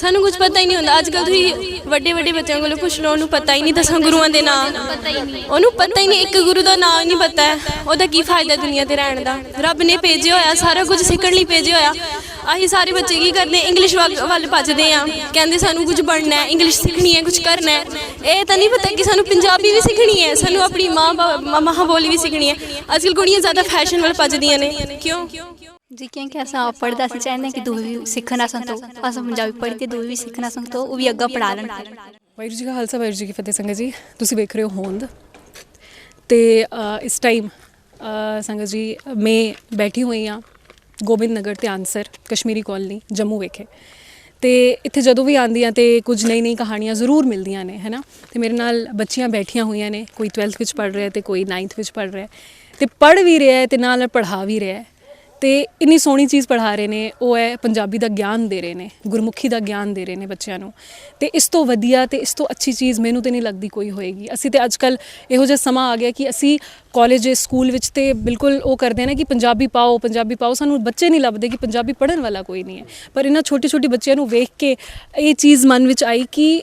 ਸਾਨੂੰ ਕੁਝ ਪਤਾ ਹੀ ਨਹੀਂ ਹੁੰਦਾ। ਅੱਜ ਕੱਲ ਤੁਸੀਂ ਵੱਡੇ ਵੱਡੇ ਬੱਚਿਆਂ ਕੋਲੋਂ ਪੁੱਛ ਲਓ, ਉਹਨੂੰ ਪਤਾ ਹੀ ਨਹੀਂ ਦਸਾਂ ਗੁਰੂਆਂ ਦੇ ਨਾਂ। ਉਹਨੂੰ ਪਤਾ ਹੀ ਨਹੀਂ, ਇੱਕ ਗੁਰੂ ਦਾ ਨਾਂ ਨਹੀਂ ਪਤਾ। ਹੈ ਉਹਦਾ ਕੀ ਫਾਇਦਾ ਦੁਨੀਆ ਤੇ ਰਹਿਣ ਦਾ? ਰੱਬ ਨੇ ਭੇਜਿਆ ਹੋਇਆ, ਸਾਰਾ ਕੁਝ ਸਿੱਖਣ ਲਈ ਭੇਜਿਆ ਹੋਇਆ। ਅਸੀਂ ਸਾਰੇ ਬੱਚੇ ਕੀ ਕਰਦੇ ਇੰਗਲਿਸ਼ ਵੱਲ ਭੱਜਦੇ ਆ ਕਹਿੰਦੇ ਸਾਨੂੰ ਕੁਝ ਬਣਨਾ ਹੈ ਇੰਗਲਿਸ਼ ਸਿੱਖਣੀ ਹੈ, ਕੁਝ ਕਰਨਾ ਹੈ। ਇਹ ਤਾਂ ਨਹੀਂ ਪਤਾ ਕਿ ਸਾਨੂੰ ਪੰਜਾਬੀ ਵੀ ਸਿੱਖਣੀ ਹੈ, ਸਾਨੂੰ ਆਪਣੀ ਮਾਂ ਬਾ- ਮਾਂ ਬੋਲੀ ਵੀ ਸਿੱਖਣੀ ਹੈ। ਅੱਜ ਕੱਲ ਕੁੜੀਆਂ ਜ਼ਿਆਦਾ ਫੈਸ਼ਨ ਵੱਲ ਭੱਜਦੀਆਂ ਨੇ। ਕਿਉਂ? ਜੀ ਕਿਉਂਕਿ ਅਸਾਂ ਪੜ੍ਹਦਾ ਸੀ ਚਾਹੁੰਦੇ ਕਿ ਦੂਜੀ ਵੀ ਸਿੱਖਣਾ ਸੰਤੋ ਅਸਾਂ ਪੰਜਾਬੀ ਪੜ੍ਹੀ ਤੇ ਦੂਜੀ ਵੀ ਸਿੱਖਣਾ ਸੰਤੋ ਉਹ ਵੀ ਅੱਗਾ ਪੜ੍ਹਾ ਲੈਣ। ਫਿਰ ਵਾਹਿਗੁਰੂ ਜੀ ਕਾ ਖਾਲਸਾ ਵਾਹਿਗੁਰੂ ਜੀ ਕੀ ਫਤਿਹ ਸੰਗਤ ਜੀ। ਤੁਸੀਂ ਵੇਖ ਰਹੇ ਹੋ ਹੋਂਦ। ਤੇ ਅ, ਇਸ ਟਾਈਮ ਅ, ਸੰਗਤ ਜੀ ਮੈਂ ਬੈਠੀ ਹੋਈ ਹਾਂ ਗੋਬਿੰਦ ਨਗਰ ਤੇ ਆਨਸਰ ਕਸ਼ਮੀਰੀ ਕਾਲਨੀ ਜੰਮੂ ਵਿਖੇ। ਤੇ ਇੱਥੇ ਜਦੋਂ ਵੀ ਆਉਂਦੀ ਆਉਂਦੀਆਂ ਤੇ ਕੁਝ ਨਈ ਨਈ ਕਹਾਣੀਆਂ ਜ਼ਰੂਰ ਮਿਲਦੀਆਂ ਨੇ ਹੈਨਾ? ਤੇ ਮੇਰੇ ਨਾਲ ਬੱਚੀਆਂ ਬੈਠੀਆਂ ਹੋਈਆਂ ਨੇ ਕੋਈ 12th ਵਿੱਚ ਪੜ੍ਹ ਰਿਹਾ ਤੇ ਕੋਈ 9th ਵਿੱਚ ਪੜ੍ਹ ਰਿਹਾ। ਤੇ ਪੜ੍ਹ ਵੀ ਰਿਹਾ ਹੈ ਤੇ ਨਾਲ ਨਾਲ ਪੜ੍ਹਾ ਵੀ ਰਿਹਾ ਹੈ। ਤੇ ਇੰਨੀ ਸੋਹਣੀ ਚੀਜ਼ ਪੜ੍ਹਾ ਰਹੇ ਨੇ, ਉਹ ਹੈ ਪੰਜਾਬੀ ਦਾ ਗਿਆਨ ਦੇ ਰਹੇ ਨੇ, ਗੁਰਮੁਖੀ ਦਾ ਗਿਆਨ ਦੇ ਰਹੇ ਨੇ ਬੱਚਿਆਂ ਨੂੰ। ਤੇ ਇਸ ਤੋਂ ਵਧੀਆ ਤੇ ਇਸ ਤੋਂ ਅੱਛੀ ਚੀਜ਼ ਮੈਨੂੰ ਤੇ ਨਹੀਂ ਲੱਗਦੀ ਕੋਈ ਹੋਏਗੀ। ਅਸੀਂ ਤੇ ਅੱਜਕੱਲ ਇਹੋ ਜਿਹਾ ਸਮਾਂ ਆ ਗਿਆ ਕਿ ਅਸੀਂ ਕਾਲਜ ਸਕੂਲ ਵਿੱਚ ਤੇ ਬਿਲਕੁਲ ਉਹ ਕਰਦੇ ਨੇ ਕਿ ਪੰਜਾਬੀ ਪਾਓ ਪੰਜਾਬੀ ਪਾਓ। ਸਾਨੂੰ ਬੱਚੇ ਨਹੀਂ ਲੱਭਦੇ ਕਿ ਪੰਜਾਬੀ ਪੜ੍ਹਨ ਵਾਲਾ ਕੋਈ ਨਹੀਂ ਹੈ। ਪਰ ਇਹਨਾਂ ਛੋਟੇ ਛੋਟੇ ਬੱਚਿਆਂ ਨੂੰ ਵੇਖ ਕੇ ਇਹ ਚੀਜ਼ ਮਨ ਵਿੱਚ ਆਈ ਕਿ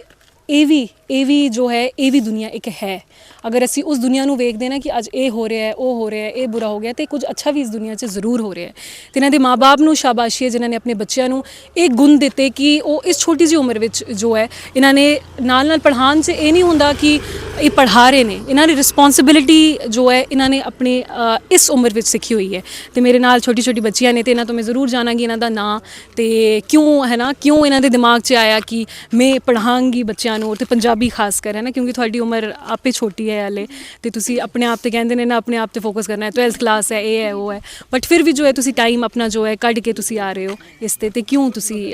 ਇਹ ਵੀ ਇਹ ਵੀ ਜੋ ਹੈ, ਇਹ ਵੀ ਦੁਨੀਆ ਇੱਕ ਹੈ। ਅਗਰ ਅਸੀਂ ਉਸ ਦੁਨੀਆ ਨੂੰ ਵੇਖਦੇ ਨਾ ਕਿ ਅੱਜ ਇਹ ਹੋ ਰਿਹਾ ਹੈ, ਉਹ ਹੋ ਰਿਹਾ ਹੈ, ਇਹ ਬੁਰਾ ਹੋ ਗਿਆ, ਤੇ ਕੁਝ ਅੱਛਾ ਵੀ ਇਸ ਦੁਨੀਆ 'ਚ ਜ਼ਰੂਰ ਹੋ ਰਿਹਾ ਹੈ। ਤੇ ਇਹਨਾਂ ਦੇ ਮਾਪੇ ਨੂੰ ਸ਼ਾਬਾਸ਼ੀ ਹੈ, ਜਿਨ੍ਹਾਂ ਨੇ ਆਪਣੇ ਬੱਚਿਆਂ ਨੂੰ ਇਹ ਗੁਣ ਦਿੱਤੇ ਕਿ ਉਹ ਇਸ ਛੋਟੀ ਜਿਹੀ ਉਮਰ ਵਿੱਚ ਜੋ ਹੈ, ਇਹਨਾਂ ਨੇ ਨਾਲ ਨਾਲ ਪੜ੍ਹਾਉਣ 'ਚ ਇਹ ਨਹੀਂ ਹੁੰਦਾ ਕਿ ਇਹ ਪੜ੍ਹਾ ਰਹੇ ਨੇ। ਇਹਨਾਂ ਦੀ ਰਿਸਪੌਂਸਿਬਿਲਿਟੀ ਜੋ ਹੈ, ਇਹਨਾਂ ਨੇ ਆਪਣੇ ਇਸ ਉਮਰ ਵਿੱਚ ਸਿੱਖੀ ਹੋਈ ਹੈ। ਤੇ ਮੇਰੇ ਨਾਲ ਛੋਟੀ ਛੋਟੀ ਬੱਚੀਆਂ ਨੇ ਤੇ ਇਹਨਾਂ ਤੋਂ ਮੈਂ ਜ਼ਰੂਰ ਜਾਣਾਂਗੀ ਇਹਨਾਂ ਦਾ ਨਾਂ ਤੇ ਕਿਉਂ, ਹੈ ਨਾ, ਕਿਉਂ ਇਹਨਾਂ ਦੇ ਦਿਮਾਗ 'ਚ ਆਇਆ ਕਿ ਮੈਂ ਪੜ੍ਹਾਂਗੀ ਬੱਚਿਆਂ ਨੂੰ ਤੇ ਪੰਜਾਬ ਖਾਸ ਕਰ ਹੈ ਨਾ ਕਿਉਂਕਿ ਤੁਹਾਡੀ ਉਮਰ ਆਪੇ ਛੋਟੀ ਹੈ ਹਲੇ ਤੇ ਤੁਸੀਂ ਆਪਣੇ ਆਪ ਤੇ ਕਹਿੰਦੇ ਨੇ ਨਾ ਆਪਣੇ ਆਪ ਤੇ ਫੋਕਸ ਕਰਨਾ ਹੈ। 12th ਕਲਾਸ ਹੈ ਇਹ ਹੈ ਉਹ ਹੈ। ਬਟ ਫਿਰ ਵੀ ਜੋ ਹੈ ਤੁਸੀਂ ਟਾਈਮ ਆਪਣਾ ਜੋ ਹੈ ਕੱਢ ਕੇ ਤੁਸੀਂ ਆ ਰਹੇ ਹੋ ਇਸ ਤੇ ਤੇ ਕਿਉਂ ਤੁਸੀਂ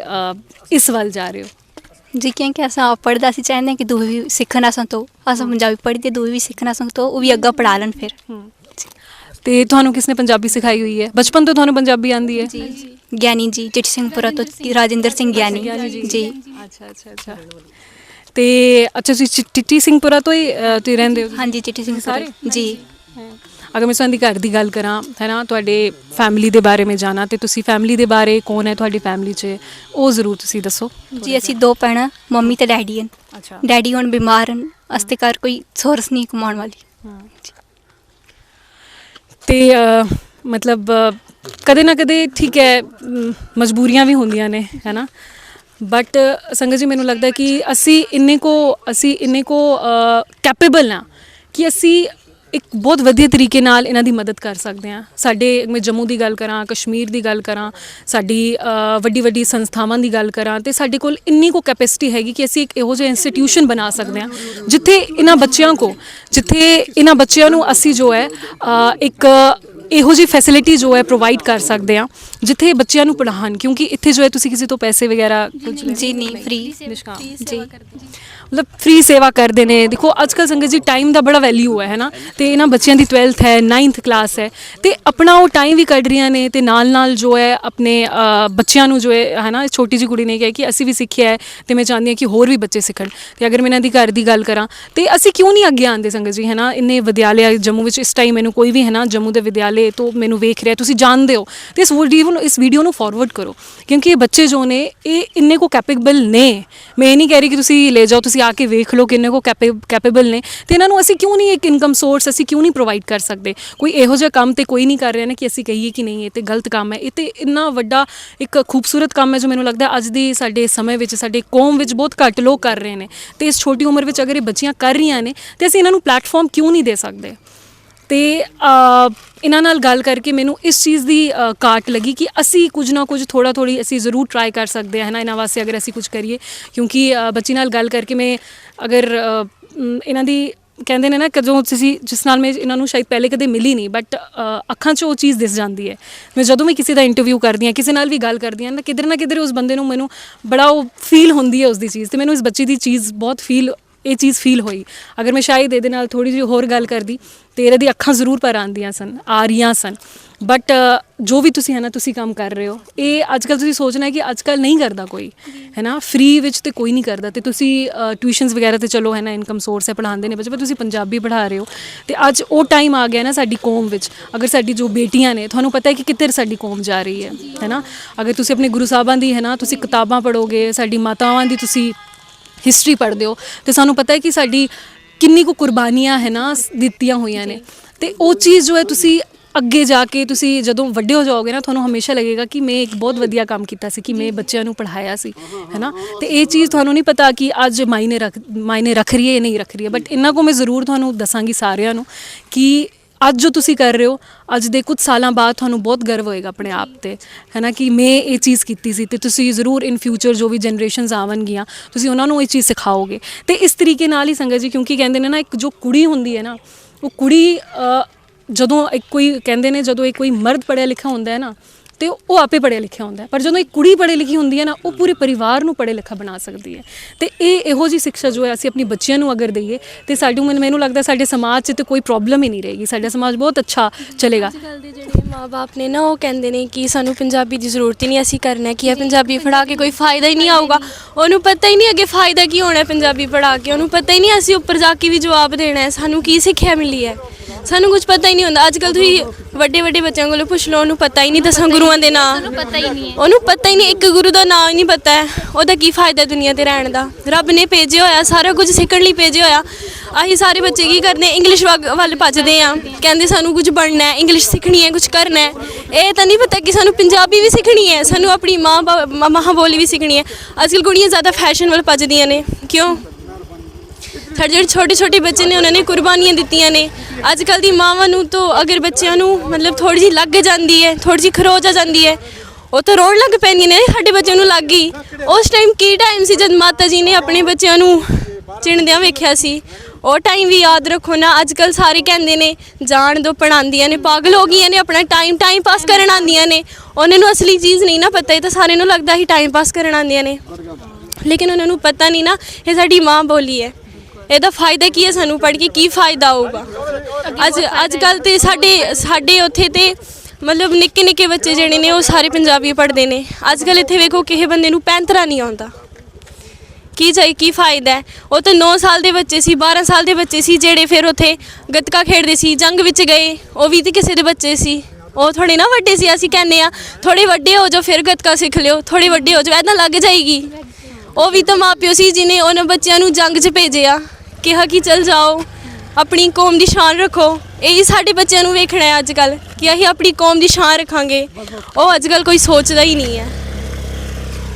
ਇਸ ਵੱਲ ਜਾ ਰਹੇ ਹੋ? ਜੀ ਕਿਉਂਕਿ ਅਸਾਂ ਪੜ੍ਹਦਾ ਸੀ ਚਾਹੁੰਦੇ ਕਿ ਦੂਜੀ ਵੀ ਸਿੱਖਣਾ ਸੰਤੋ ਅਸਾਂ ਪੰਜਾਬੀ ਪੜ੍ਹੀ ਤੇ ਦੂਜੀ ਵੀ ਸਿੱਖਣਾ ਸੰਤੋ ਉਹ ਵੀ ਅੱਗਾ ਪੜ੍ਹਾ ਲੈਣ ਫਿਰ। ਤੇ ਤੁਹਾਨੂੰ ਕਿਸਨੇ ਪੰਜਾਬੀ ਸਿਖਾਈ ਹੋਈ ਹੈ? ਬਚਪਨ ਤੋਂ ਤੁਹਾਨੂੰ ਪੰਜਾਬੀ ਆਂਦੀ ਹੈ? ਜੀ। ਗਿਆਨੀ ਜੀ ਚਿੱਟ ਸਿੰਘਪੁਰਾ ਤੋਂ ਰਾਜਿੰਦਰ ਸਿੰਘ ਗਿਆਨੀ। ਜੀ। ਅੱਛਾ ਅੱਛਾ ਅੱਛਾ। ਤੇ ਅੱਛਾ ਤੁਸੀਂ ਚਿ- ਟਿੱਟੀ ਸਿੰਘਪੁਰਾ ਤੋਂ ਹੀ ਅ, ਤੁਸੀਂ ਰਹਿੰਦੇ ਹੋ ਹਾਂਜੀ ਚਿੱਟੀ ਸਿੰਘ ਸਾਰੇ? ਜੀ। ਅਗਰ ਮੈਂ ਤੁਹਾਨੂੰ ਘਰ ਦੀ ਗੱਲ ਕਰਾਂ ਹੈ ਨਾ ਤੁਹਾਡੇ ਫੈਮਿਲੀ ਦੇ ਬਾਰੇ ਮੈਂ ਜਾਣਾ ਤੇ ਤੁਸੀਂ ਫੈਮਿਲੀ ਦੇ ਬਾਰੇ ਕੌਣ ਹੈ ਤੁਹਾਡੀ ਫੈਮਿਲੀ 'ਚ ਉਹ ਜ਼ਰੂਰ ਤੁਸੀਂ ਦੱਸੋ। ਜੀ ਅਸੀਂ ਦੋ ਭੈਣਾਂ ਮੰਮੀ ਤੇ ਡੈਡੀ ਹਨ। ਅੱਛਾ। ਡੈਡੀ ਹੁਣ ਬਿਮਾਰ ਹਨ ਅਸਤੇ ਘਰ ਕੋਈ ਸੋਰਸ ਨਹੀਂ ਕਮਾਉਣ ਵਾਲੀ। ਤੇ ਅ, ਮਤਲਬ ਅ, ਕਦੇ ਨਾ ਕਦੇ ਠੀਕ ਹੈ ਮ, ਮਜਬੂਰੀਆਂ ਵੀ ਹੁੰਦੀਆਂ ਨੇ ਹੈ ਨਾ? ਬਟ ਸੰਗਤ ਜੀ ਮੈਨੂੰ ਲੱਗਦਾ ਕਿ ਅਸੀਂ ਇੰਨੇ ਕੋ, ਅਸੀਂ ਇੰਨੇ ਕੋ ਕੈਪੇਬਲ ਹਾਂ ਕਿ ਅਸੀਂ ਇੱਕ ਬਹੁਤ ਵਧੀਆ ਤਰੀਕੇ ਨਾਲ ਇਹਨਾਂ ਦੀ ਮਦਦ ਕਰ ਸਕਦੇ ਹਾਂ। ਸਾਡੇ, ਮੈਂ ਜੰਮੂ ਦੀ ਗੱਲ ਕਰਾਂ, ਕਸ਼ਮੀਰ ਦੀ ਗੱਲ ਕਰਾਂ, ਸਾਡੀ ਵੱਡੀ ਵੱਡੀ ਸੰਸਥਾਵਾਂ ਦੀ ਗੱਲ ਕਰਾਂ ਤੇ ਸਾਡੇ ਕੋਲ ਇੰਨੀ ਕੋ ਕੈਪੈਸਿਟੀ ਹੈਗੀ ਕਿ ਅਸੀਂ ਇੱਕ ਇਹੋ ਜਿਹਾ ਇੰਸਟੀਟਿਊਸ਼ਨ ਬਣਾ ਸਕਦੇ ਹਾਂ, ਜਿੱਥੇ ਇਹਨਾਂ ਬੱਚਿਆਂ ਕੋ, ਜਿੱਥੇ ਇਹਨਾਂ ਬੱਚਿਆਂ ਨੂੰ ਅਸੀਂ ਜੋ ਹੈ ਇੱਕ ਇਹੋ ਜਿਹੀ ਫੈਸਿਲਿਟੀ ਜੋ ਹੈ ਪ੍ਰੋਵਾਈਡ ਕਰ ਸਕਦੇ ਆ ਜਿੱਥੇ ਬੱਚਿਆਂ ਨੂੰ ਪੜ੍ਹਾਉਣ ਕਿਉਂਕਿ ਇੱਥੇ ਜੋ ਹੈ ਤੁਸੀਂ ਕਿਸੇ ਤੋਂ ਪੈਸੇ ਵਗੈਰਾ ਕੁਝ ਜੀ ਨਹੀਂ ਫ੍ਰੀ ਨਿਸ਼ਕਾਮ। ਜੀ। ਮਤਲਬ ਫ੍ਰੀ ਸੇਵਾ ਕਰਦੇ ਨੇ। ਦੇਖੋ ਅੱਜ ਕੱਲ ਸੰਗਤ ਜੀ ਟਾਈਮ ਦਾ ਬੜਾ ਵੈਲਿਊ ਹੈ ਹੈਨਾ ਤੇ ਇਹਨਾਂ ਬੱਚਿਆਂ ਦੀ 12th ਹੈ 9th ਕਲਾਸ ਹੈ। ਤੇ ਆਪਣਾ ਉਹ ਟਾਈਮ ਵੀ ਕੱਢ ਰਹੀਆਂ ਨੇ ਤੇ ਨਾਲ ਨਾਲ ਜੋ ਹੈ ਆਪਣੇ ਬੱਚਿਆਂ ਨੂੰ ਜੋ ਹੈ ਹੈਨਾ ਇਸ ਛੋਟੀ ਜੀ ਕੁੜੀ ਨੇ ਕਿਹਾ ਕਿ ਅਸੀਂ ਵੀ ਸਿੱਖਿਆ ਹੈ ਤੇ ਮੈਂ ਚਾਹੁੰਦੀ ਹਾਂ ਕਿ ਹੋਰ ਵੀ ਬੱਚੇ ਸਿੱਖਣ। ਤੇ ਅਗਰ ਮੈਂ ਇਹਨਾਂ ਦੀ ਘਰ ਦੀ ਗੱਲ ਕਰਾਂ, ਤੇ ਅਸੀਂ ਕਿਉਂ ਨਹੀਂ ਅੱਗੇ ਆਉਂਦੇ ਸੰਗਤ ਜੀ ਹੈਨਾ ਇੰਨੇ ਵਿਦਿਆਲੇ ਜੰਮੂ ਵਿੱਚ ਇਸ ਟਾਈਮ ਮੈਨੂੰ ਕੋਈ ਵੀ ਹੈਨਾ ਜੰਮੂ ਦੇ ਵਿਦਿਆਲੇ ਤੋਂ ਮੈਨੂੰ ਵੇਖ ਰਿਹਾ, ਤੁਸੀਂ ਜਾਣਦੇ ਹੋ। ਤੇ ਇਸ ਵੀਡੀਓ ਨੂੰ ਇਸ ਵੀਡੀਓ ਨੂੰ ਫਾਰਵਰਡ ਕਰੋ, ਕਿਉਂਕਿ ਇਹ ਬੱਚੇ ਜੋ ਨੇ, ਇਹ ਇੰਨੇ ਕੋ ਕੈਪੇਬਲ ਨੇ। ਮੈਂ ਇਹ ਨਹੀਂ ਕਹਿ ਰਹੀ ਕਿ ਤੁਸੀਂ ਲੈ ਜਾਓ, ਤੁਸੀਂ ਆ ਕੇ ਵੇਖ ਲਓ ਕਿੰਨੇ ਕੋ ਕੈਪੇਬਲ ਨੇ। ਤੇ ਇਹਨਾਂ ਨੂੰ ਅਸੀਂ ਕਿਉਂ ਨਹੀਂ ਇੱਕ ਇਨਕਮ ਸੋਰਸ ਅਸੀਂ ਕਿਉਂ ਨਹੀਂ ਪ੍ਰੋਵਾਈਡ ਕਰ ਸਕਦੇ? ਕੋਈ ਇਹੋ ਜਿਹਾ ਕੰਮ ਤੇ ਕੋਈ ਨਹੀਂ ਕਰ ਰਿਹਾ ਨਾ ਕਿ ਅਸੀਂ ਕਹੀਏ ਕਿ ਨਹੀਂ, ਇਹ ਤੇ ਗਲਤ ਕੰਮ ਹੈ। ਇਹ ਤੇ ਇੰਨਾ ਵੱਡਾ ਇੱਕ ਖੂਬਸੂਰਤ ਕੰਮ ਹੈ ਜੋ ਮੈਨੂੰ ਲੱਗਦਾ ਅੱਜ ਦੀ ਸਾਡੇ ਸਮੇਂ ਵਿੱਚ, ਸਾਡੇ ਕੌਮ ਵਿੱਚ ਬਹੁਤ ਘੱਟ ਲੋਕ ਕਰ ਰਹੇ ਨੇ। ਤੇ ਇਸ ਛੋਟੀ ਉਮਰ ਵਿੱਚ ਅਗਰ ਇਹ ਬੱਚੀਆਂ ਕਰ ਰਹੀਆਂ ਨੇ, ਤੇ ਅਸੀਂ ਇਹਨਾਂ ਨੂੰ ਪਲੇਟਫਾਰਮ ਕਿਉਂ ਨਹੀਂ ਦੇ ਸਕਦੇ? ਤੇ ਇਹਨਾਂ ਨਾਲ ਗੱਲ ਕਰਕੇ ਮੈਨੂੰ ਇਸ ਚੀਜ਼ ਦੀ ਅ, ਕਾਟ ਲੱਗੀ ਕਿ ਅਸੀਂ ਕੁਝ ਨਾ ਕੁਝ ਥੋੜਾ ਥੋੜੀ ਅਸੀਂ ਜ਼ਰੂਰ ਟਰਾਈ ਕਰ ਸਕਦੇ ਹਾਂ ਨਾ? ਇਹਨਾਂ ਵਾਸਤੇ ਅਗਰ ਅਸੀਂ ਕੁਝ ਕਰੀਏ ਕਿਉਂਕਿ ਬੱਚੀ ਨਾਲ ਗੱਲ ਕਰਕੇ ਮੈਂ ਅਗਰ ਇਹਨਾਂ ਦੀ ਕਹਿੰਦੇ ਨੇ ਨਾ ਕਦੋਂ ਤੁਸੀਂ ਜਿਸ ਨਾਲ ਮੈਂ ਇਹਨਾਂ ਨੂੰ ਸ਼ਾਇਦ ਪਹਿਲੇ ਕਦੇ ਮਿਲੀ ਨਹੀਂ ਬਟ ਅੱਖਾਂ 'ਚ ਉਹ ਚੀਜ਼ ਦਿਸ ਜਾਂਦੀ ਹੈ। ਮੈਂ ਜਦੋਂ ਵੀ ਕਿਸੇ ਦਾ ਇੰਟਰਵਿਊ ਕਰਦੀ ਹਾਂ ਕਿਸੇ ਨਾਲ ਵੀ ਗੱਲ ਕਰਦੀ ਹਾਂ ਨਾ ਕਿਧਰ ਨਾ ਕਿਧਰ ਉਸ ਬੰਦੇ ਨੂੰ ਮੈਨੂੰ ਬੜਾ ਉਹ ਫੀਲ ਹੁੰਦੀ ਹੈ ਉਸ ਦੀ ਚੀਜ਼ ਤੇ ਮੈਨੂੰ ਇਸ ਬੱਚੀ ਦੀ ਚੀਜ਼ ਬਹੁਤ ਫੀਲ ਇਹ ਚੀਜ਼ ਫੀਲ ਹੋਈ। ਅਗਰ ਮੈਂ ਸ਼ਾਇਦ ਇਹਦੇ ਨਾਲ ਥੋੜੀ ਜਿਹੀ ਹੋਰ ਗੱਲ ਕਰਦੀ, ਤੇ ਇਹਦੀ ਅੱਖਾਂ ਜ਼ਰੂਰ ਪਰ ਆਉਂਦੀਆਂ ਸਨ, ਆ ਰਹੀਆਂ ਸਨ। ਬਟ ਜੋ ਵੀ ਤੁਸੀਂ ਹੈ ਨਾ, ਤੁਸੀਂ ਕੰਮ ਕਰ ਰਹੇ ਹੋ, ਇਹ ਅੱਜ ਕੱਲ ਤੁਸੀਂ ਸੋਚਣਾ ਹੈ ਕਿ ਅੱਜ ਕੱਲ ਨਹੀਂ ਕਰਦਾ ਕੋਈ, ਹੈ ਨਾ? ਫ੍ਰੀ ਵਿੱਚ ਤੇ ਕੋਈ ਨਹੀਂ ਕਰਦਾ। ਤੇ ਤੁਸੀਂ ਟਿਊਸ਼ਨਸ ਵਗੈਰਾ ਤੇ ਚਲੋ, ਹੈ ਨਾ ਇਨਕਮ ਸੋਰਸ ਹੈ, ਪੜ੍ਹਾਉਂਦੇ ਨੇ ਬੱਚੇ, ਪਰ ਤੁਸੀਂ ਪੰਜਾਬੀ ਪੜ੍ਹਾ ਰਹੇ ਹੋ। ਤੇ ਅੱਜ ਉਹ ਟਾਈਮ ਆ ਗਿਆ ਨਾ ਸਾਡੀ ਕੌਮ ਵਿੱਚ। ਅਗਰ ਸਾਡੀ ਜੋ ਬੇਟੀਆਂ ਨੇ, ਤੁਹਾਨੂੰ ਪਤਾ ਹੈ ਕਿ ਕਿੱਧਰ ਸਾਡੀ ਕੌਮ ਜਾ ਰਹੀ ਹੈ ਹੈ ਨਾ? ਅਗਰ ਤੁਸੀਂ ਆਪਣੇ ਗੁਰੂ ਸਾਹਿਬਾਂ ਦੀ, ਹੈ ਨਾ, ਤੁਸੀਂ ਕਿਤਾਬਾਂ ਪੜੋਗੇ ਸਾਡੀ ਮਾਤਾਵਾਂ ਦੀ ਤੁਸੀਂ ਹਿਸਟਰੀ ਪੜ੍ਹਦੇ ਹੋ ਤੇ ਸਾਨੂੰ ਪਤਾ ਹੈ ਕਿ ਸਾਡੀ ਕਿੰਨੀ ਕੁ ਕੁਰਬਾਨੀਆਂ ਹੈ ਨਾ ਦਿੱਤੀਆਂ ਹੋਈਆਂ ਨੇ। ਤੇ ਉਹ ਚੀਜ਼ ਜੋ ਹੈ ਤੁਸੀਂ ਅੱਗੇ ਜਾ ਕੇ ਤੁਸੀਂ ਜਦੋਂ ਵੱਡੇ ਹੋ ਜਾਓਗੇ ਨਾ, ਤੁਹਾਨੂੰ ਹਮੇਸ਼ਾ ਲੱਗੇਗਾ ਕਿ ਮੈਂ ਇੱਕ ਬਹੁਤ ਵਧੀਆ ਕੰਮ ਕੀਤਾ ਸੀ, ਕਿ ਮੈਂ ਬੱਚਿਆਂ ਨੂੰ ਪੜ੍ਹਾਇਆ ਸੀ, ਹੈ ਨਾ? ਤੇ ਇਹ ਚੀਜ਼ ਤੁਹਾਨੂੰ ਨਹੀਂ ਪਤਾ ਕਿ ਅੱਜ ਮਾਇਨੇ ਰੱਖ ਮਾਇਨੇ ਰੱਖ ਰਹੀ ਹੈ ਜਾਂ ਨਹੀਂ ਰੱਖ ਰਹੀ ਹੈ ਬਟ ਇਹਨਾਂ ਕੋ ਮੈਂ ਜ਼ਰੂਰ ਤੁਹਾਨੂੰ ਦੱਸਾਂਗੀ ਸਾਰਿਆਂ ਨੂੰ ਕਿ ਅੱਜ ਜੋ ਤੁਸੀਂ ਕਰ ਰਹੇ ਹੋ, ਅੱਜ ਦੇ ਕੁਝ ਸਾਲਾਂ ਬਾਅਦ ਤੁਹਾਨੂੰ ਬਹੁਤ ਗਰਵ ਹੋਏਗਾ ਆਪਣੇ ਆਪ ਤੇ ਹੈ ਨਾ ਕਿ ਮੈਂ ਇਹ ਚੀਜ਼ ਕੀਤੀ ਸੀ ਤੇ ਤੁਸੀਂ ਜ਼ਰੂਰ ਇਨ ਫਿਊਚਰ ਜੋ ਵੀ ਜਨਰੇਸ਼ਨਸ ਆਵਣਗੀਆਂ ਤੁਸੀਂ ਉਹਨਾਂ ਨੂੰ ਇਹ ਚੀਜ਼ ਸਿਖਾਓਗੇ। ਤੇ ਇਸ ਤਰੀਕੇ ਨਾਲ ਹੀ ਸੰਗਤ ਜੀ, ਕਿਉਂਕਿ ਕਹਿੰਦੇ ਨੇ ਨਾ, ਇੱਕ ਜੋ ਕੁੜੀ ਹੁੰਦੀ ਹੈ ਨਾ, ਉਹ ਕੁੜੀ ਜਦੋਂ ਇੱਕ ਕੋਈ ਕਹਿੰਦੇ ਨੇ, ਜਦੋਂ ਇੱਕ ਕੋਈ ਮਰਦ ਪੜਿਆ ਲਿਖਿਆ ਹੁੰਦਾ ਹੈ ਨਾ ਤੇ ਉਹ ਆਪੇ ਪੜ੍ਹਿਆ ਲਿਖਿਆ ਹੁੰਦਾ ਪਰ ਜਦੋਂ ਇੱਕ ਕੁੜੀ ਪੜ੍ਹੇ ਲਿਖੀ ਹੁੰਦੀ ਹੈ ਨਾ, ਉਹ ਪੂਰੇ ਪਰਿਵਾਰ ਨੂੰ ਪੜ੍ਹੇ ਲਿਖਾ ਬਣਾ ਸਕਦੀ ਹੈ। ਤੇ ਇਹ ਇਹੋ ਜੀ ਸਿੱਖਿਆ ਜੋ ਹੈ, ਅਸੀਂ ਆਪਣੀ ਬੱਚਿਆਂ ਨੂੰ ਅਗਰ ਦਈਏ, ਤੇ ਸਾਡੀ ਮੈਨੂੰ ਮੈਨੂੰ ਲੱਗਦਾ ਸਾਡੇ ਸਮਾਜ 'ਚ ਤੇ ਕੋਈ ਪ੍ਰੋਬਲਮ ਹੀ ਨਹੀਂ ਰਹੇਗੀ। ਸਾਡਾ ਸਮਾਜ ਬਹੁਤ ਅੱਛਾ ਚਲੇਗਾ। ਅੱਜ ਕੱਲ ਦੇ ਜਿਹੜੇ ਮਾਪੇ ਨੇ ਨਾ, ਉਹ ਕਹਿੰਦੇ ਨੇ ਕਿ ਸਾਨੂੰ ਪੰਜਾਬੀ ਦੀ ਜ਼ਰੂਰਤ ਹੀ ਨਹੀਂ, ਅਸੀਂ ਕਰਨਾ ਕੀ ਹੈ? ਪੰਜਾਬੀ ਪੜ੍ਹਾ ਕੇ ਕੋਈ ਫਾਇਦਾ ਹੀ ਨਹੀਂ ਆਊਗਾ। ਉਹਨੂੰ ਪਤਾ ਹੀ ਨਹੀਂ ਅੱਗੇ ਫਾਇਦਾ ਕੀ ਹੋਣਾ ਹੈ ਪੰਜਾਬੀ ਪੜ੍ਹਾ ਕੇ। ਉਹਨੂੰ ਪਤਾ ਹੀ ਨਹੀਂ ਅਸੀਂ ਉੱਪਰ ਜਾ ਕੇ ਵੀ ਜਵਾਬ ਦੇਣਾ ਹੈ। ਸਾਨੂੰ ਕੀ ਸਿੱਖਿਆ ਮਿਲੀ ਹੈ? ਸਾਨੂੰ ਕੁਝ ਪਤਾ ਹੀ ਨਹੀਂ ਹੁੰਦਾ। ਅੱਜ ਕੱਲ ਤੁਸੀਂ ਵੱਡੇ ਵੱਡੇ ਬੱਚਿਆਂ ਕੋਲੋਂ ਪੁੱਛ ਲਓ ਉਹਨੂੰ ਪਤਾ ਹੀ ਨਹੀਂ ਦਸਾਂ ਗੁਰੂਆਂ ਦੇ ਨਾਂ। ਪਤਾ ਹੀ ਨਹੀਂ ਉਹਨੂੰ ਪਤਾ ਹੀ ਨਹੀਂ ਇੱਕ ਗੁਰੂ ਦਾ ਨਾਮ ਹੀ ਨਹੀਂ ਪਤਾ ਹੈ। ਉਹਦਾ ਕੀ ਫਾਇਦਾ ਦੁਨੀਆ ਤੇ ਰਹਿਣ ਦਾ? ਰੱਬ ਨੇ ਭੇਜਿਆ ਹੋਇਆ ਸਾਰਾ ਕੁਝ ਸਿੱਖਣ ਲਈ ਭੇਜਿਆ ਹੋਇਆ। ਅਸੀਂ ਸਾਰੇ ਬੱਚੇ ਕੀ ਕਰਦੇ ਇੰਗਲਿਸ਼ ਵੱਲ ਭੱਜਦੇ ਆ। ਕਹਿੰਦੇ ਸਾਨੂੰ ਕੁਝ ਬਣਨਾ ਹੈ ਇੰਗਲਿਸ਼ ਸਿੱਖਣੀ ਹੈ ਕੁਝ ਕਰਨਾ ਹੈ। ਇਹ ਤਾਂ ਨਹੀਂ ਪਤਾ ਕਿ ਸਾਨੂੰ ਪੰਜਾਬੀ ਵੀ ਸਿੱਖਣੀ ਹੈ ਸਾਨੂੰ ਆਪਣੀ ਮਾਂ ਬਾ- ਮਾਂ ਬੋਲੀ ਵੀ ਸਿੱਖਣੀ ਹੈ। ਅੱਜ ਕੱਲ੍ਹ ਕੁੜੀਆਂ ਜ਼ਿਆਦਾ ਫੈਸ਼ਨ ਵੱਲ ਭੱਜਦੀਆਂ ਨੇ। ਕਿਉਂ? ਸਾਡੇ ਜਿਹੜੇ ਛੋਟੇ ਛੋਟੇ ਬੱਚੇ ਨੇ, ਉਹਨਾਂ ਨੇ ਕੁਰਬਾਨੀਆਂ ਦਿੱਤੀਆਂ ਨੇ। ਅੱਜ ਕੱਲ ਦੀ ਮਾਵਾਂ ਨੂੰ ਤੋਂ ਅਗਰ ਬੱਚਿਆਂ ਨੂੰ ਮਤਲਬ ਥੋੜੀ ਜਿਹੀ ਲੱਗ ਜਾਂਦੀ ਹੈ ਥੋੜੀ ਜਿਹੀ ਖਰੋਚ ਆ ਜਾਂਦੀ ਹੈ, ਉਹ ਤਾਂ ਰੋਣ ਲੱਗ ਪੈਂਦੀਆਂ ਨੇ, ਸਾਡੇ ਬੱਚਿਆਂ ਨੂੰ ਲੱਗ ਗਈ। ਉਸ ਟਾਈਮ ਕੀ ਟਾਈਮ ਸੀ ਜਦ ਮਾਤਾ ਜੀ ਨੇ ਆਪਣੇ ਬੱਚਿਆਂ ਨੂੰ ਚਿਣਦਿਆਂ ਵੇਖਿਆ ਸੀ? ਉਹ ਟਾਈਮ ਵੀ ਯਾਦ ਰੱਖੋ ਨਾ ਅੱਜ ਕੱਲ ਸਾਰੇ ਕਹਿੰਦੇ ਨੇ, ਜਾਣ ਦੋ ਪੜਾਉਂਦੀਆਂ ਨੇ, ਪਾਗਲ ਹੋ ਗਈਆਂ ਨੇ, ਆਪਣਾ ਟਾਈਮ ਟਾਈਮ ਪਾਸ ਕਰਨ ਆਉਂਦੀਆਂ ਨੇ। ਉਹਨਾਂ ਨੂੰ ਅਸਲੀ ਚੀਜ਼ ਨਹੀਂ ਨਾ ਪਤਾ, ਇਹ ਤਾਂ ਸਾਰਿਆਂ ਨੂੰ ਲੱਗਦਾ ਹੀ ਟਾਈਮ ਪਾਸ ਕਰਨ ਆਉਂਦੀਆਂ ਨੇ। ਲੇਕਿਨ ਉਹਨਾਂ ਨੂੰ ਪਤਾ ਨਹੀਂ ਨਾ, ਇਹ ਸਾਡੀ ਮਾਂ ਬੋਲੀ ਹੈ। ਇਹਦਾ ਫਾਇਦਾ ਕੀ ਹੈ ਸਾਨੂੰ ਪੜ੍ਹ ਕੇ? ਕੀ ਫਾਇਦਾ ਹੋਊਗਾ? ਅੱਜ ਅੱਜ ਕੱਲ ਤੇ ਸਾਡੇ ਸਾਡੇ ਉੱਥੇ ਤੇ ਮਤਲਬ ਨਿੱਕੇ ਨਿੱਕੇ ਬੱਚੇ ਜਿਹੜੇ ਨੇ, ਉਹ ਸਾਰੇ ਪੰਜਾਬੀ ਪੜ੍ਹਦੇ ਨੇ। ਅੱਜ ਕੱਲ ਇੱਥੇ ਵੇਖੋ ਕਿਸੇ ਬੰਦੇ ਨੂੰ ਪੈਂਤਰਾ ਨਹੀਂ ਆਉਂਦਾ। ਕੀ ਚਾਹੀ, ਕੀ ਫਾਇਦਾ ਹੈ? ਉਹ ਤਾਂ 9 ਸਾਲ ਦੇ ਬੱਚੇ ਸੀ 12 ਸਾਲ ਦੇ ਬੱਚੇ ਸੀ, ਜਿਹੜੇ ਫਿਰ ਉੱਥੇ ਗੱਤਕਾ ਖੇਡਦੇ ਸੀ, ਜੰਗ ਵਿੱਚ ਗਏ। ਉਹ ਵੀ ਤੇ ਕਿਸੇ ਦੇ ਬੱਚੇ ਸੀ। ਉਹ ਥੋੜੇ ਨਾ ਵੱਡੇ ਸੀ, ਅਸੀਂ ਕਹਿੰਦੇ ਆ ਥੋੜੇ ਵੱਡੇ ਹੋ ਜਾਓ, ਫਿਰ ਗੱਤਕਾ ਸਿੱਖ ਲਿਓ। ਥੋੜੇ ਵੱਡੇ ਹੋ ਜਾਓ ਐਦਾਂ ਲੱਗ ਜਾਏਗੀ। ਉਹ ਵੀ ਤਾਂ ਮਾਪਿਓ ਸੀ, ਜਿਨੇ ਉਹਨਾਂ ਬੱਚਿਆਂ ਨੂੰ ਜੰਗ 'ਚ ਭੇਜਿਆ। ਕਿਹਾ ਕਿ ਚਲ ਜਾਓ, ਆਪਣੀ ਕੌਮ ਦੀ ਸ਼ਾਨ ਰੱਖੋ। ਇਹੀ ਸਾਡੇ ਬੱਚਿਆਂ ਨੂੰ ਵੇਖਣਾ ਹੈ ਅੱਜ ਕੱਲ ਕਿ ਅਸੀਂ ਆਪਣੀ ਕੌਮ ਦੀ ਸ਼ਾਨ ਰੱਖਾਂਗੇ। ਉਹ ਅੱਜ ਕੱਲ ਕੋਈ ਸੋਚਦਾ ਹੀ ਨਹੀਂ ਹੈ।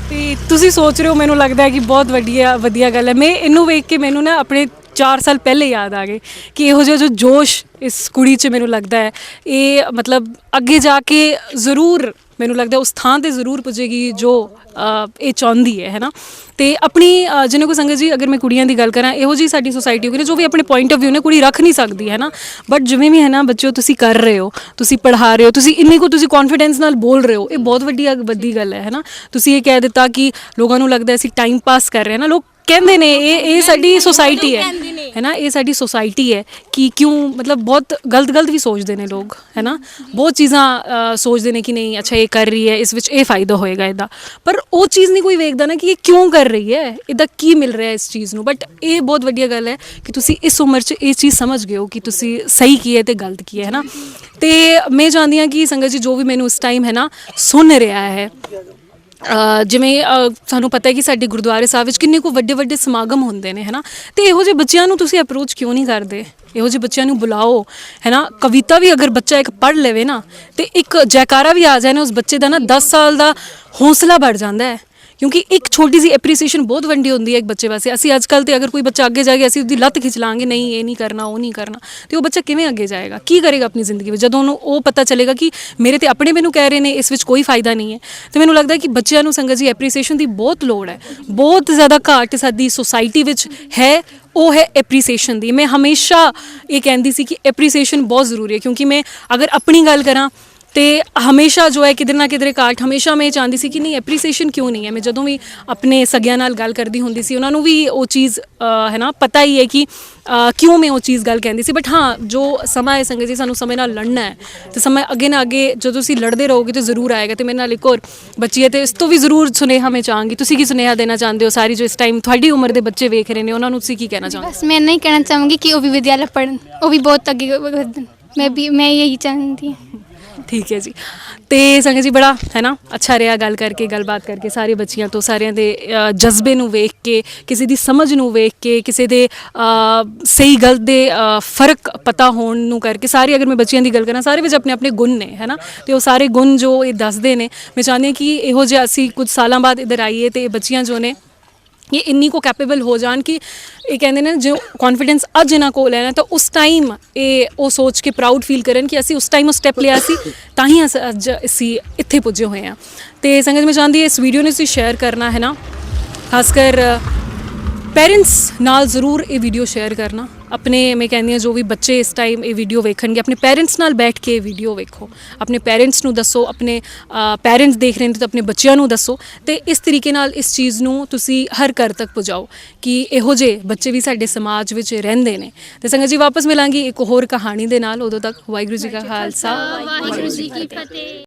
ਤੇ ਤੁਸੀਂ ਸੋਚ ਰਹੇ ਹੋ, ਮੈਨੂੰ ਲੱਗਦਾ ਹੈ ਕਿ ਬਹੁਤ ਵਧੀਆ ਵਧੀਆ ਗੱਲ ਹੈ। ਮੈਂ ਇਹਨੂੰ ਵੇਖ ਕੇ ਮੈਨੂੰ ਨਾ ਆਪਣੇ 4 ਸਾਲ ਪਹਿਲੇ ਯਾਦ ਆ ਗਏ ਕਿ ਇਹੋ ਜਿਹਾ ਜੋ ਜੋਸ਼ ਇਸ ਕੁੜੀ 'ਚ ਮੈਨੂੰ ਲੱਗਦਾ ਹੈ। ਇਹ ਮਤਲਬ ਅੱਗੇ ਜਾ ਕੇ ਜ਼ਰੂਰ ਮੈਨੂੰ ਲੱਗਦਾ ਉਸ ਥਾਂ ਤੇ ਜ਼ਰੂਰ ਪੁੱਜੇਗੀ ਜੋ ਇਹ ਚਾਹੁੰਦੀ ਹੈ ਹੈ ਨਾ? ਤੇ ਆਪਣੀ ਅ, ਜਿਹਨੇ ਕੋ ਸੰਗਤ ਜੀ ਅਗਰ ਮੈਂ ਕੁੜੀਆਂ ਦੀ ਗੱਲ ਕਰਾਂ ਇਹੋ ਜੀ ਸਾਡੀ ਸੋਸਾਇਟੀ ਹੋਗੀ ਨਾ ਜੋ ਵੀ ਆਪਣੇ ਪੁਆਇੰਟ ਆਫ View ਨੇ ਕੁੜੀ ਰੱਖ ਨਹੀਂ ਸਕਦੀ ਹੈ ਨਾ? ਬਟ ਜਿਵੇਂ ਵੀ ਹੈ ਨਾ ਬੱਚਿਓ ਤੁਸੀਂ ਕਰ ਰਹੇ ਹੋ ਤੁਸੀਂ ਪੜ੍ਹਾ ਰਹੇ ਹੋ ਤੁਸੀਂ ਇੰਨੀ ਕੋ ਤੁਸੀਂ ਕੌਨਫੀਡੈਂਸ ਨਾਲ ਬੋਲ ਰਹੇ ਹੋ ਇਹ ਬਹੁਤ ਵੱਡੀ ਅਗ- ਵੱਡੀ ਗੱਲ ਹੈ ਹੈ ਨਾ? ਤੁਸੀਂ ਇਹ ਕਹਿ ਦਿੱਤਾ ਕਿ ਲੋਕਾਂ ਨੂੰ ਲੱਗਦਾ ਅਸੀਂ ਟਾਈਮ ਪਾਸ ਕਰ ਰਹੇ ਹਾਂ ਨਾ? ਲੋਕ ਕਹਿੰਦੇ ਨੇ ਇਹ ਇਹ ਸਾਡੀ ਸੋਸਾਇਟੀ ਹੈ ਹੈ। ਨਾ। ਇਹ ਸਾਡੀ ਸੋਸਾਇਟੀ ਹੈ ਕਿ ਕਿਉਂ ਮਤਲਬ ਬਹੁਤ ਗਲਤ ਗਲਤ ਵੀ ਸੋਚਦੇ ਨੇ ਲੋਕ ਹੈ ਨਾ? ਬਹੁਤ ਚੀਜ਼ਾਂ ਸੋਚਦੇ ਨੇ ਕਿ ਨਹੀਂ ਅੱਛਾ ਇਹ ਕਰ ਰਹੀ ਹੈ ਇਸ ਵਿੱਚ ਇਹ ਫਾਇਦਾ ਹੋਏਗਾ ਇਹਦਾ। ਪਰ ਉਹ ਚੀਜ਼ ਨਹੀਂ ਕੋਈ ਵੇਖਦਾ ਨਾ ਕਿ ਇਹ ਕਿਉਂ ਕਰ ਰਹੀ ਹੈ ਇਹਦਾ ਕੀ ਮਿਲ ਰਿਹਾ ਇਸ ਚੀਜ਼ ਨੂੰ। ਬਟ ਇਹ ਬਹੁਤ ਵਧੀਆ ਗੱਲ ਹੈ ਕਿ ਤੁਸੀਂ ਇਸ ਉਮਰ 'ਚ ਇਹ ਚੀਜ਼ ਸਮਝ ਗਏ ਹੋ ਕਿ ਤੁਸੀਂ ਸਹੀ ਕੀ ਹੈ ਤੇ ਗਲਤ ਕੀ ਹੈ ਹੈ ਨਾ? ਤੇ ਮੈਂ ਚਾਹੁੰਦੀ ਹਾਂ ਕਿ ਸੰਗਤ ਜੀ ਜੋ ਵੀ ਮੈਨੂੰ ਇਸ ਟਾਈਮ ਹੈ ਨਾ ਸੁਣ ਰਿਹਾ ਹੈ ਜਿਵੇਂ ਅ, ਸਾਨੂੰ ਪਤਾ ਹੈ ਕਿ ਸਾਡੇ ਗੁਰਦੁਆਰੇ ਸਾਹਿਬ ਵਿੱਚ ਕਿੰਨੇ ਕੁ ਵੱਡੇ ਵੱਡੇ ਸਮਾਗਮ ਹੁੰਦੇ ਨੇ ਹੈਨਾ? ਤੇ ਇਹੋ ਜਿਹੇ ਬੱਚਿਆਂ ਨੂੰ ਤੁਸੀਂ ਅਪਰੋਚ ਕਿਉਂ ਨਹੀਂ ਕਰਦੇ? ਇਹੋ ਜਿਹੇ ਬੱਚਿਆਂ ਨੂੰ ਬੁਲਾਓ ਹੈਨਾ? ਕਵਿਤਾ ਵੀ ਅਗਰ ਬੱਚਾ ਇੱਕ ਪੜ੍ਹ ਲਵੇ ਨਾ ਤੇ ਇੱਕ ਜੈਕਾਰਾ ਵੀ ਆ ਜਾਏ ਨਾ ਉਸ ਬੱਚੇ ਦਾ ਨਾ 10 ਸਾਲ ਦਾ ਹੌਸਲਾ बढ़ ਜਾਂਦਾ ਹੈ। ਕਿਉਂਕਿ ਇੱਕ ਛੋਟੀ ਜੀ ਐਪਰੀਸੀਏਸ਼ਨ ਬਹੁਤ ਵੱਡੀ ਹੁੰਦੀ ਹੈ ਇੱਕ ਬੱਚੇ ਵਾਸਤੇ। ਅਸੀਂ ਅੱਜ ਕੱਲ ਤੇ ਅਗਰ ਕੋਈ ਬੱਚਾ ਅੱਗੇ ਜਾ ਕੇ ਅਸੀਂ ਉਹਦੀ ਲੱਤ ਖਿੱਚ ਲਾਂਗੇ, ਨਹੀਂ, ਇਹ ਨਹੀਂ ਕਰਨਾ, ਉਹ ਨਹੀਂ ਕਰਨਾ, ਤੇ ਉਹ ਬੱਚਾ ਕਿਵੇਂ ਅੱਗੇ ਜਾਏਗਾ? ਕੀ ਕਰੇਗਾ ਆਪਣੀ ਜ਼ਿੰਦਗੀ ਵਿੱਚ? ਜਦੋਂ ਉਹਨੂੰ ਉਹ ਪਤਾ ਚੱਲੇਗਾ ਕਿ ਮੇਰੇ ਤੇ ਆਪਣੇ ਮੈਨੂੰ ਕਹਿ ਰਹੇ ਨੇ, ਇਸ ਵਿੱਚ ਕੋਈ ਫਾਇਦਾ ਨਹੀਂ ਹੈ, ਤੇ ਮੈਨੂੰ ਲੱਗਦਾ ਕਿ ਬੱਚਿਆਂ ਨੂੰ ਸੰਗਤ ਜੀ ਐਪਰੀਸੀਏਸ਼ਨ ਦੀ ਬਹੁਤ ਲੋੜ ਹੈ। ਬਹੁਤ ਜ਼ਿਆਦਾ ਘਾਟ ਸਾਡੀ ਸੋਸਾਇਟੀ ਵਿੱਚ ਹੈ, ਉਹ ਹੈ ਐਪਰੀਸੀਏਸ਼ਨ ਦੀ। ਮੈਂ ਹਮੇਸ਼ਾ ਇਹ ਕਹਿੰਦੀ ਸੀ ਕਿ ਐਪਰੀਸੀਏਸ਼ਨ ਬਹੁਤ ਜ਼ਰੂਰੀ ਹੈ, ਕਿਉਂਕਿ ਮੈਂ ਅਗਰ ਆਪਣੀ ਗੱਲ ਕਰਾਂ ਤੇ ਹਮੇਸ਼ਾ ਜੋ ਹੈ ਕਿਧਰ ਨਾ ਕਿਧਰੇ ਕਾਟ ਹਮੇਸ਼ਾ ਮੈਂ ਇਹ ਚਾਹੁੰਦੀ ਸੀ ਕਿ ਨਹੀਂ ਐਪਰੀਸੀਏਸ਼ਨ ਕਿਉਂ ਨਹੀਂ ਹੈ? ਮੈਂ ਜਦੋਂ ਵੀ ਆਪਣੇ ਸਗਿਆਂ ਨਾਲ ਗੱਲ ਕਰਦੀ ਹੁੰਦੀ ਸੀ, ਉਹਨਾਂ ਨੂੰ ਵੀ ਉਹ ਚੀਜ਼ ਹੈ ਨਾ, ਪਤਾ ਹੀ ਹੈ ਕਿ ਕਿਉਂ ਮੈਂ ਉਹ ਚੀਜ਼ ਗੱਲ ਕਹਿੰਦੀ ਸੀ। ਬਟ ਹਾਂ, ਜੋ ਸਮਾਂ ਹੈ ਸੰਗਤ ਜੀ, ਸਾਨੂੰ ਸਮੇਂ ਨਾਲ ਲੜਨਾ ਹੈ। ਤੇ ਸਮਾਂ ਅੱਗੇ ਨਾ ਅੱਗੇ ਜਦੋਂ ਤੁਸੀਂ ਲੜਦੇ ਰਹੋਗੇ ਤੇ ਜ਼ਰੂਰ ਆਏਗਾ। ਤੇ ਮੇਰੇ ਨਾਲ ਇੱਕ ਹੋਰ ਬੱਚੀ ਹੈ ਤੇ ਇਸ ਤੋਂ ਵੀ ਜ਼ਰੂਰ ਸੁਨੇਹਾ ਮੈਂ ਚਾਹਾਂਗੀ। ਤੁਸੀਂ ਕੀ ਸੁਨੇਹਾ ਦੇਣਾ ਚਾਹੁੰਦੇ ਹੋ? ਸਾਰੀ ਜੋ ਇਸ ਟਾਈਮ ਤੁਹਾਡੀ ਉਮਰ ਦੇ ਬੱਚੇ ਵੇਖ ਰਹੇ ਨੇ, ਉਹਨਾਂ ਨੂੰ ਤੁਸੀਂ ਕੀ ਕਹਿਣਾ ਚਾਹੁੰਦੇ ਹੋ? ਬਸ ਮੈਂ ਨਹੀਂ ਕਹਿਣਾ ਚਾਹਾਂਗੀ ਕਿ ਉਹ ਵੀ ਵਿਦਿਆਲਾ ਪੜਨ ਉਹ ਵੀ ਬਹੁਤ ਅੱਗੇ ਵਧਣ। ਮੈਂ ਵੀ, ਮੈਂ ਇਹੀ ਚਾਹੁੰਦੀ ਹਾਂ। ਠੀਕ ਹੈ ਜੀ। ਤੇ ਸੰਗਤ ਜੀ ਬੜਾ ਹੈ ਨਾ ਅੱਛਾ ਰਿਹਾ ਗੱਲ ਕਰਕੇ ਗੱਲਬਾਤ ਕਰਕੇ ਸਾਰੇ ਬੱਚੀਆਂ ਤੋਂ ਸਾਰਿਆਂ ਦੇ ਅ, ਜਜ਼ਬੇ ਨੂੰ ਵੇਖ ਕੇ ਕਿਸੇ ਦੀ ਸਮਝ ਨੂੰ ਵੇਖ ਕੇ ਕਿਸੇ ਦੇ ਅ, ਸਹੀ ਗਲਤ ਦੇ ਅ, ਫ਼ਰਕ ਪਤਾ ਹੋਣ ਨੂੰ ਕਰਕੇ ਸਾਰੇ ਅਗਰ ਮੈਂ ਬੱਚਿਆਂ ਦੀ ਗੱਲ ਕਰਾਂ ਸਾਰੇ ਵਿੱਚ ਆਪਣੇ ਆਪਣੇ ਗੁਣ ਨੇ ਹੈ ਨਾ। ਤੇ ਉਹ ਸਾਰੇ ਗੁਣ ਜੋ ਇਹ ਦੱਸਦੇ ਨੇ ਮੈਂ ਚਾਹੁੰਦੀ ਹਾਂ ਕਿ ਇਹੋ ਜਿਹਾ ਅਸੀਂ ਕੁਝ ਸਾਲਾਂ ਬਾਅਦ ਇੱਧਰ ਆਈਏ ਤੇ ਇਹ ਬੱਚੀਆਂ ਜੋ ਨੇ ਇਹ ਇੰਨੀ ਕੋ ਕੈਪੇਬਲ ਹੋ ਜਾਣ ਕਿ ਇਹ ਕਹਿੰਦੇ ਨੇ ਜੋ ਕੌਨਫੀਡੈਂਸ ਅੱਜ ਇਹਨਾਂ ਕੋਲ ਹੈ ਨਾ ਤਾਂ ਉਸ ਟਾਈਮ ਇਹ ਉਹ ਸੋਚ ਕੇ ਪ੍ਰਾਊਡ ਫੀਲ ਕਰਨ ਕਿ ਅਸੀਂ ਉਸ ਟਾਈਮ ਉਹ ਸਟੈਪ ਲਿਆ ਸੀ ਤਾਂ ਹੀ ਅਸ- ਅੱਜ ਅਸੀਂ ਇੱਥੇ ਪੁੱਜੇ ਹੋਏ ਹਾਂ ਤੇ ਸੰਗਤ ਮੈਂ ਚਾਹੁੰਦੀ ਇਸ ਵੀਡੀਓ ਨੂੰ ਤੁਸੀਂ ਸ਼ੇਅਰ ਕਰਨਾ ਹੈ ਨਾ ਖਾਸ ਕਰ ਪੇਰੈਂਟਸ ਨਾਲ ਜ਼ਰੂਰ ਇਹ ਵੀਡੀਓ ਸ਼ੇਅਰ ਕਰਨਾ ਆਪਣੇ ਮੈਂ ਕਹਿੰਦੀ ਹਾਂ ਜੋ ਵੀ ਬੱਚੇ ਇਸ ਟਾਈਮ ਇਹ ਵੀਡੀਓ ਵੇਖਣਗੇ ਆਪਣੇ ਪੇਰੈਂਟਸ ਨਾਲ ਬੈਠ ਕੇ ਇਹ ਵੀਡੀਓ ਵੇਖੋ। ਆਪਣੇ ਪੇਰੈਂਟਸ ਨੂੰ ਦੱਸੋ ਆਪਣੇ ਪੇਰੈਂਟਸ ਦੇਖ ਰਹੇ ਨੇ ਤਾਂ ਆਪਣੇ ਬੱਚਿਆਂ ਨੂੰ ਦੱਸੋ। ਤੇ ਇਸ ਤਰੀਕੇ ਨਾਲ ਇਸ ਚੀਜ਼ ਨੂੰ ਤੁਸੀਂ ਹਰ ਘਰ ਤੱਕ ਪਹੁੰਚਾਓ ਕਿ ਇਹੋ ਜੇ ਬੱਚੇ ਵੀ ਸਾਡੇ ਸਮਾਜ ਵਿੱਚ ਰਹਿੰਦੇ ਨੇ। ਤੇ ਸੰਗਤ ਜੀ ਵਾਪਸ ਮਿਲਾਂਗੀ ਇੱਕ ਹੋਰ ਕਹਾਣੀ ਦੇ ਨਾਲ। ਉਦੋਂ ਤੱਕ ਵਾਹਿਗੁਰੂ ਜੀ ਕਾ ਖਾਲਸਾ ਵਾਹਿਗੁਰੂ ਜੀ ਕੀ ਫਤਿਹ।